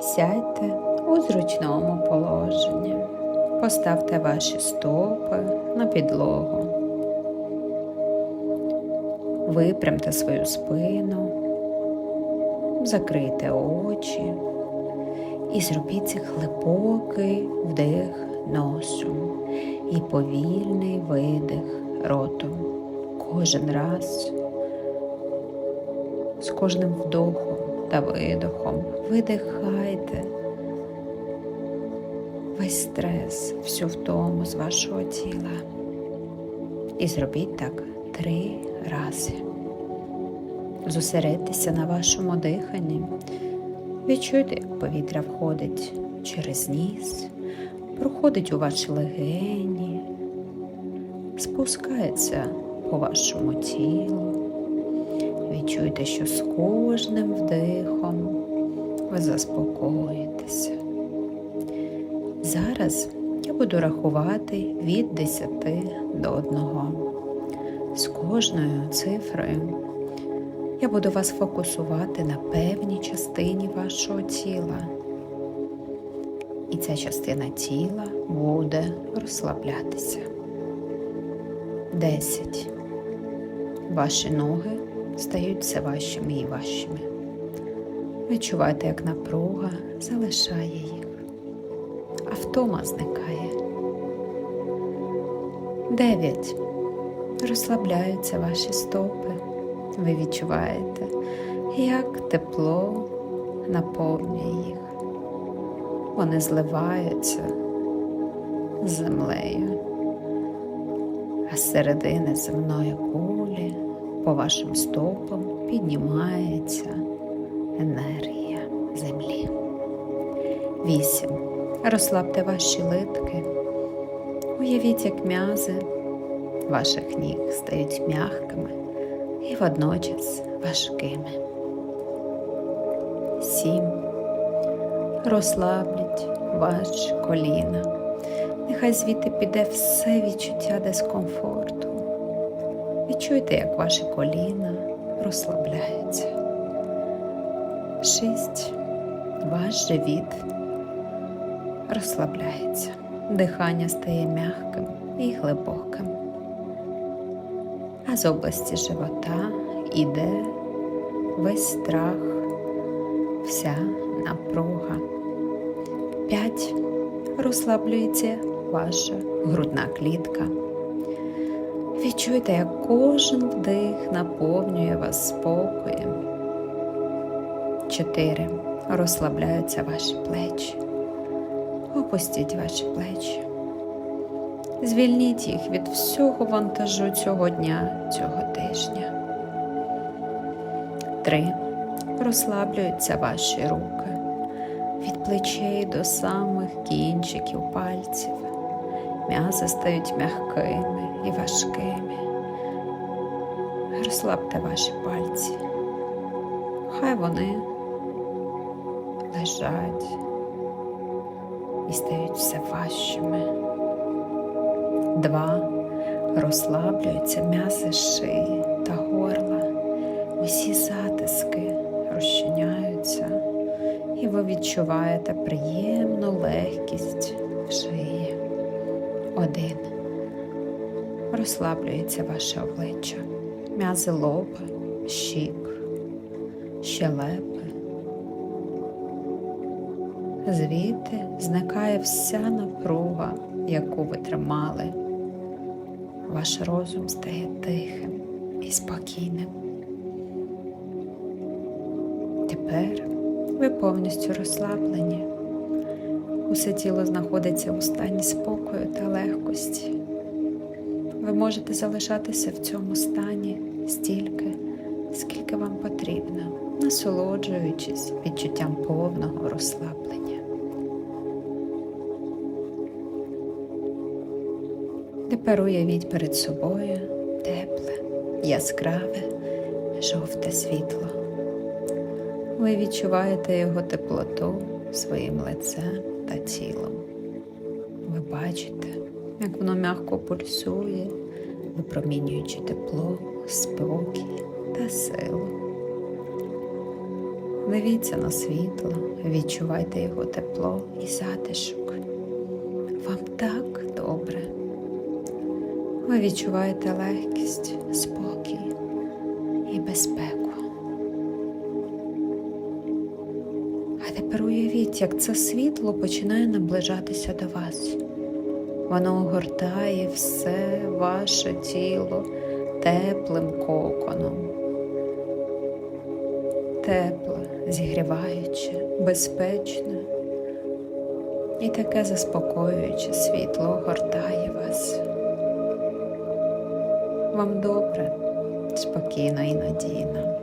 Сядьте у зручному положенні. Поставте ваші стопи на підлогу. Випрямте свою спину, закрийте очі і зробіть глибокий вдих носом і повільний видих ротом. Кожен раз з кожним вдохом та видохом видихайте весь стрес, всю втому з вашого тіла. І зробіть так три рази. Зосередьтеся на вашому диханні. Відчуйте, як повітря входить через ніс, проходить у ваші легені, спускається по вашому тілу. Відчуйте, що з кожним вдихом ви заспокоїтеся. Зараз я буду рахувати від 10 до 1. З кожною цифрою я буду вас фокусувати на певній частині вашого тіла. І ця частина тіла буде розслаблятися. 10. Ваші ноги стають все важчими і важчими. Відчувайте, як напруга залишає їх, а втома зникає. 9. Розслабляються ваші стопи. Ви відчуваєте, як тепло наповнює їх. Вони зливаються з землею, а з середини земної кулі по вашим стопам піднімається енергія землі. 8. Розслабте ваші литки. Уявіть, як м'язи ваших ніг стають м'якими і водночас важкими. 7. Розслабліть ваші коліна. Нехай звідти піде все відчуття дискомфорту. Відчуйте, як ваші коліна розслабляються. 6. Ваш живіт розслабляється. Дихання стає м'яким і глибоким. А з області живота іде весь страх, вся напруга. 5. Розслаблюється ваша грудна клітка. Відчуйте, як кожен вдих наповнює вас спокоєм. 4. Розслабляються ваші плечі. Опустіть ваші плечі. Звільніть їх від всього вантажу цього дня, цього тижня. 3. Розслаблюються ваші руки від плечей до самих кінчиків пальців. М'язи стають м'якими і важкими. Розслабте ваші пальці. Хай вони лежать і стають все важчими. Два. Розслаблюються м'язи шиї та горла. Усі затиски розчиняються, і ви відчуваєте приємну легкість. Один. Розслаблюється ваше обличчя, м'язи лоба, щік, щелепи. Звідти зникає вся напруга, яку ви тримали. Ваш розум стає тихим і спокійним. Тепер ви повністю розслаблені. Усе тіло знаходиться у стані спокою та легкості. Ви можете залишатися в цьому стані стільки, скільки вам потрібно, насолоджуючись відчуттям повного розслаблення. Тепер уявіть перед собою тепле, яскраве, жовте світло. Ви відчуваєте його теплоту своїм лицем та тілом. Ви бачите, як воно м'яко пульсує, випромінюючи тепло, спокій та силу. Дивіться на світло, відчувайте його тепло і затишок. Вам так добре. Ви відчуваєте легкість, спокій і безпеку. Тепер уявіть, як це світло починає наближатися до вас. Воно огортає все ваше тіло теплим коконом. Тепле, зігріваюче, безпечне і таке заспокоююче світло огортає вас. Вам добре, спокійно і надійно.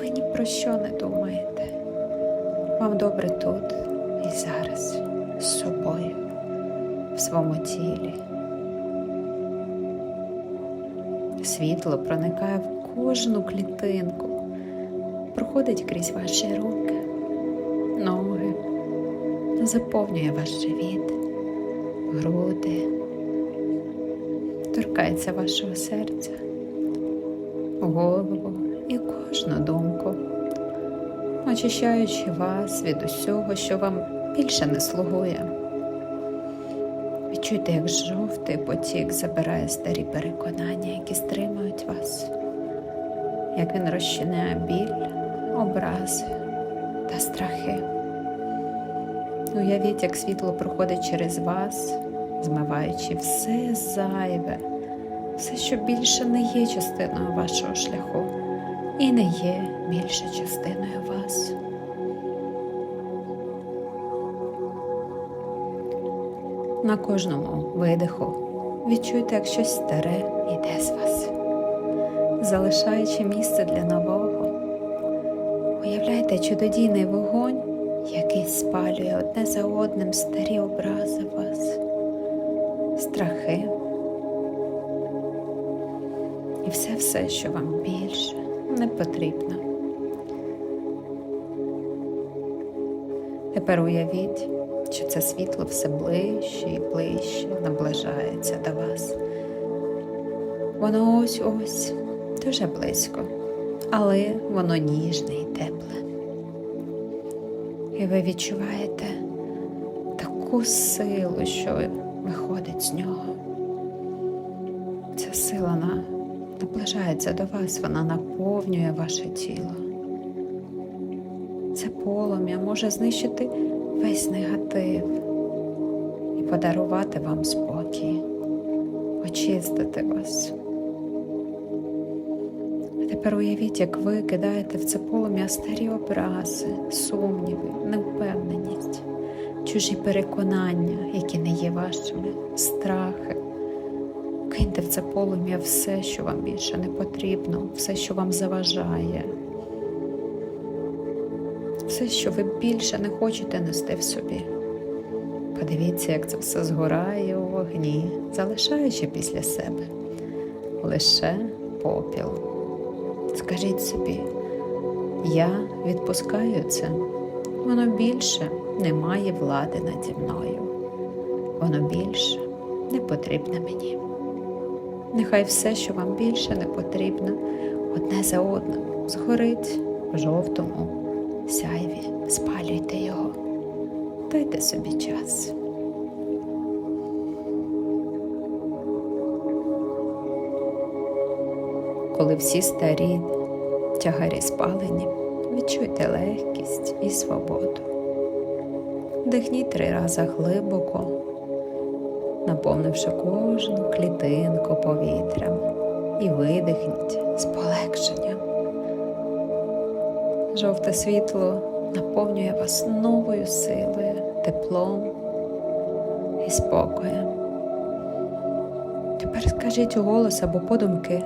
Ви ні про що не думаєте. Вам добре тут і зараз з собою, в своєму тілі. Світло проникає в кожну клітинку, проходить крізь ваші руки, ноги, заповнює ваш живіт, груди, торкається вашого серця, голову і кожну думку, очищаючи вас від усього, що вам більше не слугує. Відчуйте, як жовтий потік забирає старі переконання, які стримують вас, як він розчиняє біль, образи та страхи. Уявіть, як світло проходить через вас, змиваючи все зайве, все, що більше не є частиною вашого шляху і не є більше частиною вас. На кожному видиху відчуйте, як щось старе йде з вас, залишаючи місце для нового. Уявляйте чудодійний вогонь, який спалює одне за одним старі образи вас, страхи і все все, що вам більше не потрібно. Тепер уявіть, що це світло все ближче і ближче наближається до вас. Воно ось ось дуже близько, але воно ніжне і тепле. І ви відчуваєте таку силу, що виходить з нього. Ця сила наближається до вас, вона наповнює ваше тіло. Це полум'я може знищити весь негатив і подарувати вам спокій, очистити вас. А тепер уявіть, як ви кидаєте в це полум'я старі образи, сумніви, невпевненість, чужі переконання, які не є вашими, страхи. Киньте в це полум'я все, що вам більше не потрібно, все, що вам заважає все, що ви більше не хочете нести в собі. Подивіться, як це все згорає у вогні, залишаючи після себе лише попіл. Скажіть собі, я відпускаю це, воно більше не має влади наді мною, воно більше не потрібне мені. Нехай все, що вам більше не потрібно, одне за одним згорить в жовтому сяйві, спалюйте його, дайте собі час. Коли всі старі тягарі спалені, відчуйте легкість і свободу. Вдихніть три рази глибоко, наповнивши кожну клітинку повітрям, і видихніть з полегшенням. Жовте світло наповнює вас новою силою, теплом і спокоєм. Тепер скажіть у голос або подумки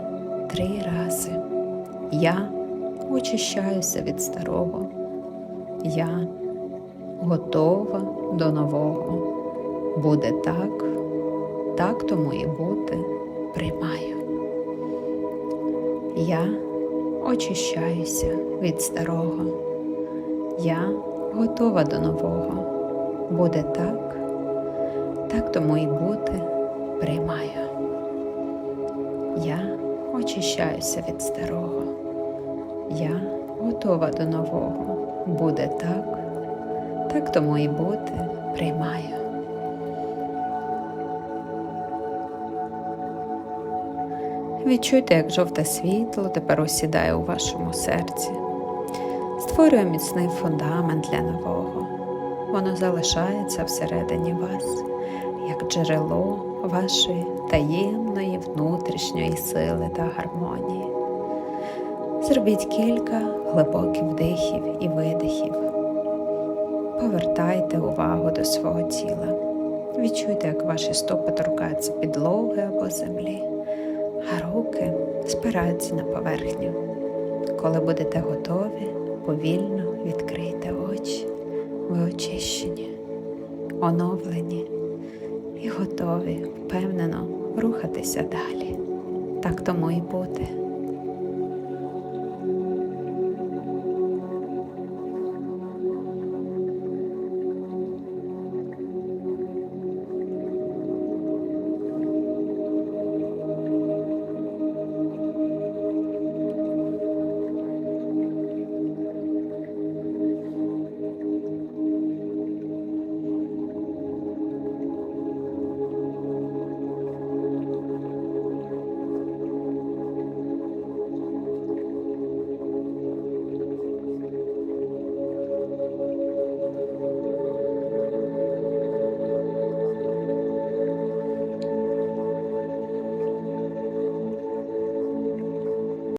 три рази. Я очищаюся від старого. Я готова до нового. Буде так, так тому і бути. Приймаю. Я очищаюся від старого. Я готова до нового. Буде так, так тому і бути приймаю. Я очищаюся від старого. Я готова до нового. Буде так, так тому і бути приймаю. Відчуйте, як жовте світло тепер осідає у вашому серці, створює міцний фундамент для нового. Воно залишається всередині вас, як джерело вашої таємної внутрішньої сили та гармонії. Зробіть кілька глибоких вдихів і видихів. Повертайте увагу до свого тіла. Відчуйте, як ваші стопи торкаються підлоги або землі, а руки спираються на поверхню. Коли будете готові, повільно відкрийте очі. Ви очищені, оновлені і готові впевнено рухатися далі. Так тому і бути.